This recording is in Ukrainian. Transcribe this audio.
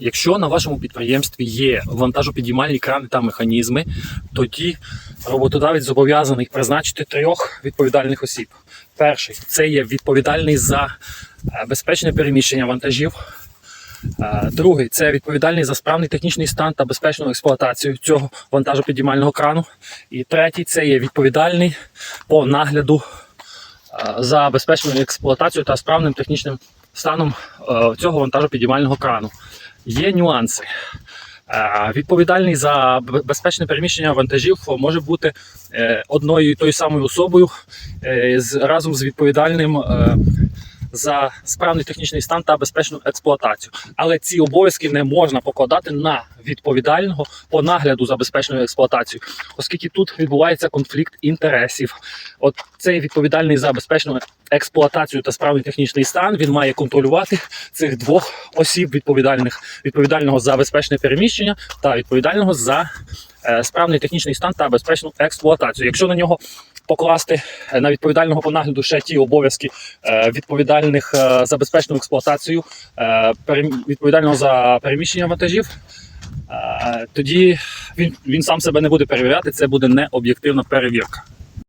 Якщо на вашому підприємстві є вантажопідіймальні крани та механізми, тоді роботодавець зобов'язаний призначити трьох відповідальних осіб. Перший це є відповідальний за е, безпечне переміщення вантажів. Е, Другий це відповідальний за справний технічний стан та безпечну експлуатацію цього вантажопідіймального крану. І третій це є відповідальний по нагляду е, за безпечною експлуатацією та справним технічним станом е, цього вантажопідіймального крану. Є нюанси. Е, Відповідальний за безпечне переміщення вантажів може бути е, одною і тою самою особою разом з відповідальним за справний технічний стан та безпечну експлуатацію. Але ці обов'язки не можна покладати на відповідального по нагляду за безпечною експлуатацією, оскільки тут відбувається конфлікт інтересів. От цей відповідальний за безпечну експлуатацію та справний технічний стан він має контролювати цих двох осіб відповідальних відповідального за безпечне переміщення та відповідального за е, справний технічний стан та безпечну експлуатацію. Якщо на нього покласти е, на відповідального по нагляду ще ті обов'язки е, відповідальних е, за безпечну експлуатацію, відповідального за переміщення вантажів, тоді він, він сам себе не буде перевіряти. Це буде необ'єктивна перевірка.